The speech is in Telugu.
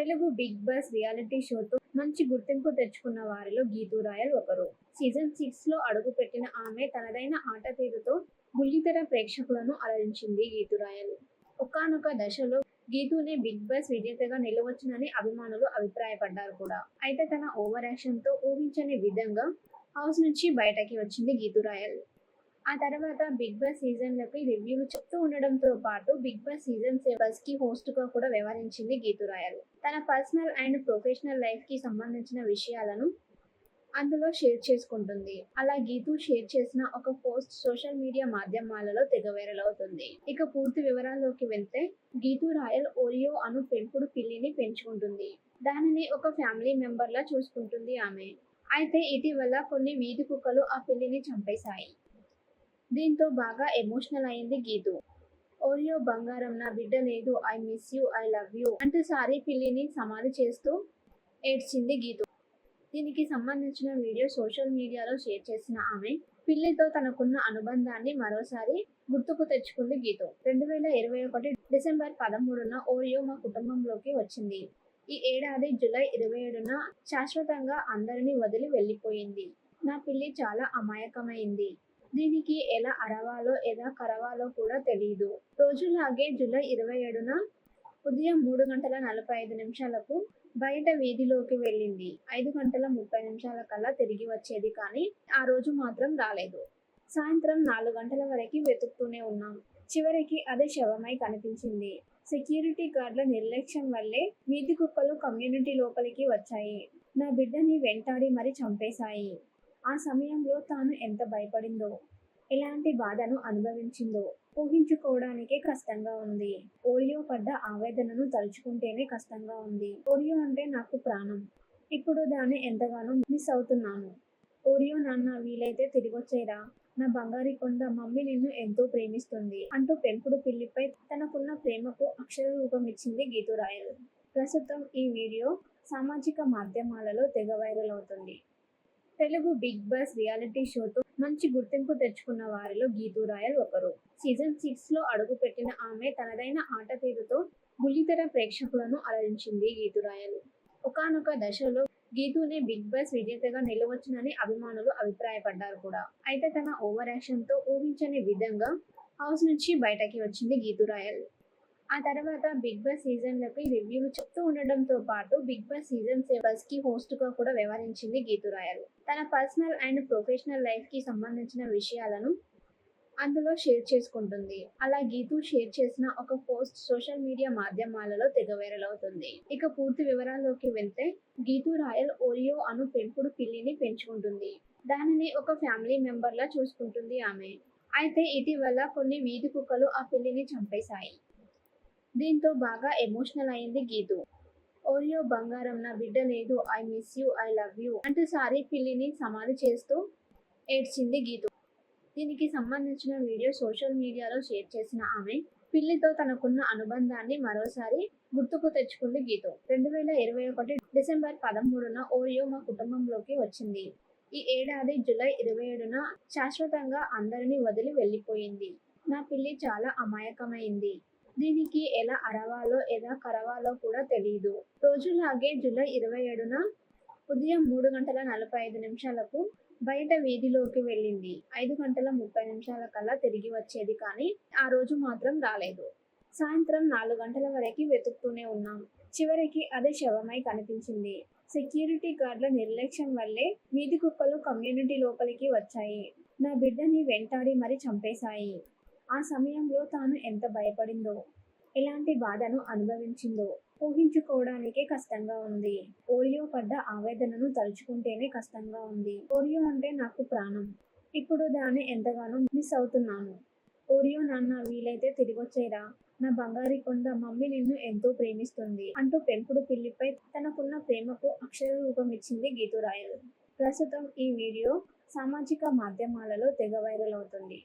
తెలుగు బిగ్ బాస్ రియాలిటీ షోతో మంచి గుర్తింపు తెచ్చుకున్న వారిలో గీతూ రాయల్ ఒకరు. సీజన్ సిక్స్లో అడుగుపెట్టిన ఆమె తనదైన ఆట తీరుతో బుల్లితెర ప్రేక్షకులను అలరించింది గీతూ రాయల్. ఒకనొక దశలో గీతూనే బిగ్ బాస్ విజేతగా నిలవచ్చునని అభిమానులు అభిప్రాయపడ్డారు కూడా. అయితే తన ఓవర్ యాక్షన్తో ఊహించని విధంగా హౌస్ నుంచి బయటకి వచ్చింది గీతూ రాయల్. ఆ తర్వాత బిగ్ బాస్ సీజన్లపై రివ్యూలు చెప్తూ ఉండడంతో పాటు బిగ్ బాస్ సీజన్ సెవెన్స్కి హోస్ట్గా కూడా వ్యవహరించింది గీతూ రాయల్. తన పర్సనల్ అండ్ ప్రొఫెషనల్ లైఫ్కి సంబంధించిన విషయాలను అందులో షేర్ చేసుకుంటుంది. అలా గీతూ షేర్ చేసిన ఒక పోస్ట్ సోషల్ మీడియా మాధ్యమాలలో తెగ వైరల్ అవుతుంది. ఇక పూర్తి వివరాల్లోకి వెళ్తే గీతూ రాయల్ ఓరియో అను పెంపుడు పిల్లిని పెంచుకుంటుంది. దానిని ఒక ఫ్యామిలీ మెంబర్ లా చూసుకుంటుంది ఆమె. అయితే ఇటీవల కొన్ని వీధి కుక్కలు ఆ పిల్లిని చంపేశాయి. దీంతో బాగా ఎమోషనల్ అయింది గీతు. ఓరియో బంగారం నా బిడ్డ లేదు. I miss you. I love you. అంటూ సారీ పిల్లిని సమాధి చేస్తూ ఏడ్చింది గీతు. దీనికి సంబంధించిన వీడియో సోషల్ మీడియాలో షేర్ చేసిన ఆమె పిల్లితో తనకున్న అనుబంధాన్ని మరోసారి గుర్తుకు తెచ్చుకుంది గీతు. రెండు వేల ఇరవై ఒకటి డిసెంబర్ పదమూడున ఓరియో మా కుటుంబంలోకి వచ్చింది. ఈ ఏడాది జూలై ఇరవై ఏడున శాశ్వతంగా అందరినీ వదిలి వెళ్ళిపోయింది. నా పిల్లి చాలా అమాయకమైంది. దీనికి ఎలా అరవాలో ఎలా కరవాలో కూడా తెలియదు రోజులాగే జూలై ఇరవై ఏడున ఉదయం మూడు గంటల నలభై ఐదు నిమిషాలకు బయట వీధిలోకి వెళ్ళింది. ఐదు గంటల ముప్పై నిమిషాల కల్లా తిరిగి వచ్చేది కానీ ఆ రోజు మాత్రం రాలేదు. సాయంత్రం నాలుగు గంటల వరకు వెతుకుతూనే ఉన్నాం. చివరికి అదే శవమై కనిపించింది. సెక్యూరిటీ గార్డుల నిర్లక్ష్యం వల్లే వీధి కుక్కలు కమ్యూనిటీ లోపలికి వచ్చాయి. నా బిడ్డని వెంటాడి మరి చంపేశాయి. ఆ సమయంలో తాను ఎంత భయపడిందో ఎలాంటి బాధను అనుభవించిందో ఊహించుకోవడానికే కష్టంగా ఉంది. ఓరియో పడ్డ ఆవేదనను తలుచుకుంటేనే కష్టంగా ఉంది. ఓరియో అంటే నాకు ప్రాణం. ఇప్పుడు దాన్ని ఎంతగానో మిస్ అవుతున్నాను. ఓరియో నాన్న వీలైతే తిరిగొచ్చేరా? నా బంగారి కొండ మమ్మీ నిన్ను ఎంతో ప్రేమిస్తుంది అంటూ పెంపుడు పిల్లిపై తనకున్న ప్రేమకు అక్షర రూపం ఇచ్చింది గీతురాయలు ప్రస్తుతం ఈ వీడియో సామాజిక మాధ్యమాలలో తెగ వైరల్ అవుతుంది. తెలుగు బిగ్ బాస్ రియాలిటీ షోతో మంచి గుర్తింపు తెచ్చుకున్న వారిలో గీతూ రాయల్ ఒకరు. సీజన్ సిక్స్లో అడుగుపెట్టిన ఆమె తనదైన ఆట తీరుతో బుల్లితెర ప్రేక్షకులను అలరించింది గీతూ రాయల్. ఒకానొక దశలో గీతూనే బిగ్ బాస్ విజేతగా నిలవచ్చునని అభిమానులు అభిప్రాయపడ్డారు కూడా. అయితే తన ఓవర్ యాక్షన్తో ఊహించని విధంగా హౌస్ నుంచి బయటకి వచ్చింది గీతూ రాయల్. ఆ తర్వాత బిగ్ బాస్ సీజన్లపై రివ్యూలు చెప్తూ ఉండడంతో పాటు బిగ్ బాస్ సీజన్ సెవెన్స్కి హోస్ట్గా కూడా వ్యవహరించింది గీతూ రాయల్. తన పర్సనల్ అండ్ ప్రొఫెషనల్ లైఫ్కి సంబంధించిన విషయాలను అందులో షేర్ చేసుకుంటుంది. అలా గీతూ షేర్ చేసిన ఒక పోస్ట్ సోషల్ మీడియా మాధ్యమాలలో తెగ వైరల్ అవుతుంది. ఇక పూర్తి వివరాల్లోకి వెళ్తే గీతూ రాయల్ ఓరియో అను పెంపుడు పిల్లిని పెంచుకుంటుంది. దానిని ఒక ఫ్యామిలీ మెంబర్ లా చూసుకుంటుంది ఆమె. అయితే ఇటీవల కొన్ని వీధి కుక్కలు ఆ పిల్లిని చంపేశాయి. దీంతో బాగా ఎమోషనల్ అయింది గీతు. ఓరియో బంగారం నా బిడ్డ లేదు. I miss you I love you అంటూ సారీ పిల్లిని సమాధి చేస్తూ ఏడ్చింది గీతు. దీనికి సంబంధించిన వీడియో సోషల్ మీడియాలో షేర్ చేసిన ఆమె పిల్లితో తనకున్న అనుబంధాన్ని మరోసారి గుర్తుకు తెచ్చుకుంది గీతు. రెండు వేల ఇరవై ఒకటి డిసెంబర్ పదమూడున ఓరియో మా కుటుంబంలోకి వచ్చింది. ఈ ఏడాది జూలై ఇరవై ఏడున శాశ్వతంగా అందరినీ వదిలి వెళ్ళిపోయింది. నా పిల్లి చాలా అమాయకమైంది. దీనికి ఎలా అరవాలో ఎలా కరవాలో కూడా తెలియదు రోజులాగే జూలై ఇరవై ఏడున ఉదయం మూడు గంటల నలభై ఐదు నిమిషాలకు బయట వీధిలోకి వెళ్ళింది. ఐదు గంటల ముప్పై నిమిషాల కల్లా తిరిగి వచ్చేది కానీ ఆ రోజు మాత్రం రాలేదు. సాయంత్రం నాలుగు గంటల వరకు వెతుకుతూనే ఉన్నాం. చివరికి అదే శవమై కనిపించింది. సెక్యూరిటీ గార్డుల నిర్లక్ష్యం వల్లే వీధి కుక్కలు కమ్యూనిటీ లోపలికి వచ్చాయి. నా బిడ్డని వెంటాడి మరి చంపేశాయి. ఆ సమయంలో తాను ఎంత భయపడిందో ఎలాంటి బాధను అనుభవించిందో ఊహించుకోవడానికే కష్టంగా ఉంది. ఓరియో పడ్డ ఆవేదనను తలుచుకుంటేనే కష్టంగా ఉంది. పోలియో అంటే నాకు ప్రాణం. ఇప్పుడు దాన్ని ఎంతగానో మిస్ అవుతున్నాను. ఓరియో నాన్న వీలైతే తిరిగొచ్చేరా? నా బంగారి కొండ మమ్మీ నిన్ను ఎంతో ప్రేమిస్తుంది అంటూ పెంపుడు పిల్లిపై తనకున్న ప్రేమకు అక్షర రూపం ఇచ్చింది గీతురాయలు ప్రస్తుతం ఈ వీడియో సామాజిక మాధ్యమాలలో తెగ వైరల్ అవుతుంది.